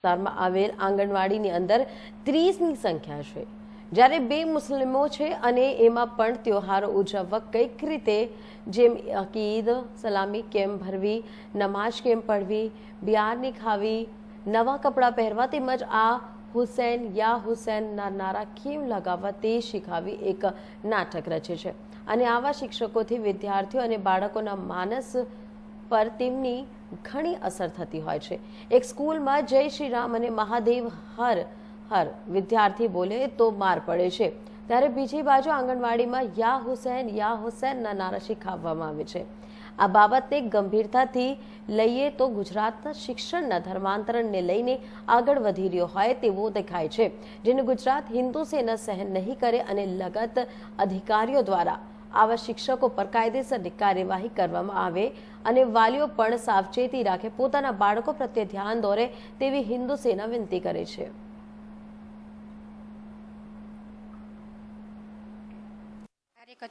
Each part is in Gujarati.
વિસ્તારમાં આવેલ આંગણવાડીની અંદર ત્રીસની સંખ્યા છે. જ્યારે બે મુસ્લિમો છે અને એમાં પણ તહેવારો ઉજવવા કંઈક રીતે જેમ અકીદ, સલામી કેમ ભરવી, નમાઝ કેમ પઢવી, બિયારની ખાવી, નવા કપડાં પહેરવા તેમજ આ હુસૈન યા હુસૈનના નારા કેમ લગાવવા તે શીખાવી એક નાટક રચે છે. અને આવા શિક્ષકોથી વિદ્યાર્થીઓ અને બાળકોના માનસ પર તેમની ઘણી અસર થતી હોય છે. એક સ્કૂલમાં જય શ્રી રામ અને મહાદેવ હર હર વિદ્યાર્થી બોલે તો માર પડે છે. ત્યારે બીજી બાજુ આંગણવાડીમાં યા હુસૈન યા હુસૈનના નારા શીખવવામાં આવે છે. આ બાબતને ગંભીરતાથી લઈએ તો ગુજરાતના શિક્ષણના ધર્માંતરણને લઈને આગળ વધી રહ્યો હોય તેવો દેખાય છે. જેને ગુજરાત હિન્દુ સેના સહન નહીં કરે અને લગત અધિકારીઓ દ્વારા આવા શિક્ષકો પર કાયદેસરની કાર્યવાહી કરવામાં આવે અને વાલીઓ પણ સાવચેતી રાખે, પોતાના બાળકો પ્રત્યે ધ્યાન દોરે તેવી હિન્દુ સેના વિનંતી કરે છે.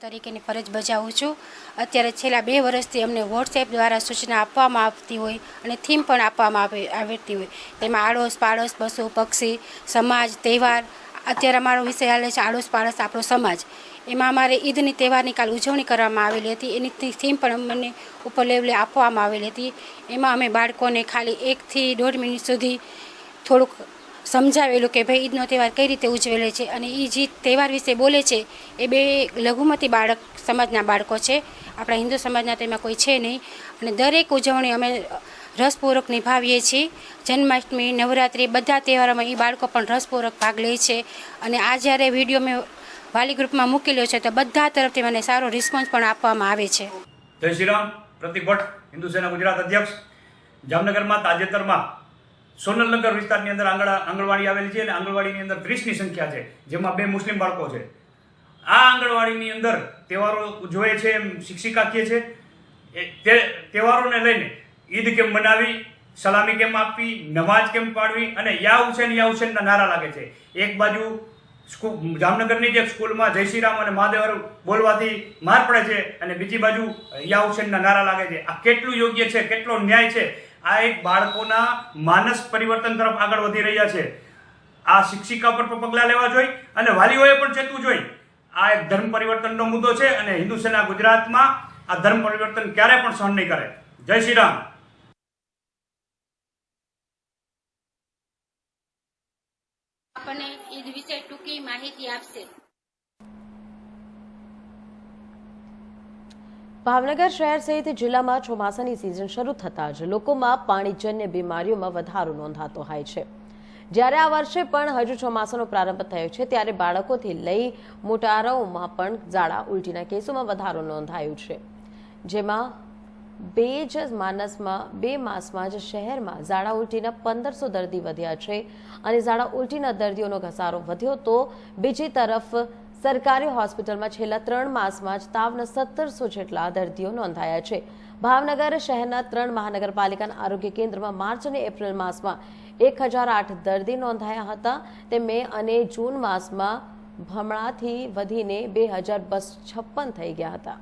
તરીકેની ફરજ બજાવું છું. અત્યારે છેલ્લા બે વર્ષથી અમને વોટ્સએપ દ્વારા સૂચના આપવામાં આવતી હોય અને થીમ પણ આપવામાં આવે આવતી હોય. તેમાં આડોશ પાડોશ પશુ પક્ષી સમાજ, તહેવાર અત્યારે અમારો વિષય હાલે છે આડોશ પાડોશ આપણો સમાજ. એમાં અમારે ઈદની તહેવારની કાલ ઉજવણી કરવામાં આવેલી હતી. એની થીમ પણ અમને ઉપર લેવલે આપવામાં આવેલી હતી. એમાં અમે બાળકોને ખાલી એકથી દોઢ મિનિટ સુધી થોડુંક સમજાવેલું કે ભાઈ ઈદનો તહેવાર કઈ રીતે ઉજવેલો છે અને એ જે તહેવાર વિશે બોલે છે, એ બે લઘુમતી બાળક સમાજના બાળકો છે. આપણા હિન્દુ સમાજના તેમાં કોઈ છે નહીં. અને દરેક ઉજવણી અમે રસપૂર્વક નિભાવીએ છીએ. જન્માષ્ટમી, નવરાત્રિ બધા તહેવારોમાં એ બાળકો પણ રસપૂર્વક ભાગ લે છે. અને આ જ્યારે વીડિયો મેં વાલી ગ્રુપમાં મૂકેલો છે, તો બધા તરફથી મને સારો રિસ્પોન્સ પણ આપવામાં આવે છે. જય શ્રી રામ. પ્રતિક ભટ્ટ, હિન્દુ સેના ગુજરાત અધ્યક્ષ. જામનગરમાં, તાજેતરમાં સોનલનગર વિસ્તારની અંદર આંગણ આંગણવાડી આવેલી છે અને આંગણવાડીની અંદર ત્રીસની સંખ્યા છે, જેમાં બે મુસ્લિમ બાળકો છે. આ આંગણવાડીની અંદર તહેવારો ઉજવે છે એમ શિક્ષિકા કહે છે. તે, તહેવારોને લઈને ઈદ કેમ મનાવી, સલામી કેમ આપવી નમાજ કેમ પાડવી અને યા હુસેન, યા હુસેનના નારા લાગે છે. એક બાજુ જામનગરની જે સ્કૂલમાં જય શ્રી રામ અને મહાદેવ બોલવાથી માર પડે છે અને બીજી બાજુ યા હુસેનના નારા લાગે છે. આ કેટલું યોગ્ય છે, કેટલો ન્યાય છે? આ એક બાળકોના માનસ પરિવર્તન તરફ આગળ વધી રહ્યા છે. આ શિક્ષિકા પર પગલાં લેવા જોઈએ અને વાલીઓએ પણ ચેતવું જોઈએ આ એક ધર્મ પરિવર્તનનો મુદ્દો છે અને હિન્દુ સેના ગુજરાતમાં આ ધર્મ પરિવર્તન ક્યારે પણ સહન નહીં કરે. જય શ્રી રામ આપણને ઈદ વિશે ટૂંકી માહિતી આપશે. ભાવનગર શહેર સહિત જિલ્લામાં ચોમાસાની સિઝન શરૂ થતાં જ લોકોમાં પાણીજન્ય બીમારીઓમાં વધારો નોંધાતો હોય છે. જ્યારે આ વર્ષે પણ હજુ ચોમાસાનો પ્રારંભ થયો છે, ત્યારે બાળકોથી લઈ મોટારાઓમાં પણ ઝાડા ઉલટીના કેસોમાં વધારો નોંધાયો છે. જેમાં બે જ માનસમાં, બે માસમાં જ શહેરમાં ઝાડા ઉલટીના પંદરસો દર્દી વધ્યા છે અને ઝાડા ઉલટીના દર્દીઓનો ઘસારો વધ્યો તો બીજી તરફ સરકારી હોસ્પિટલમાં છેલ્લા ત્રણ માસમાં જ તાવના સત્તરસો જેટલા દર્દીઓ નોંધાયા છે. ભાવનગર શહેરના ત્રણ મહાનગરપાલિકાના આરોગ્ય કેન્દ્રમાં માર્ચ અને એપ્રિલ માસમાં એક હજાર આઠ દર્દી નોંધાયા હતા. તે મે અને જૂન માસમાં ભમણાથી વધીને બે હજાર બસ છપ્પન થઈ ગયા હતા.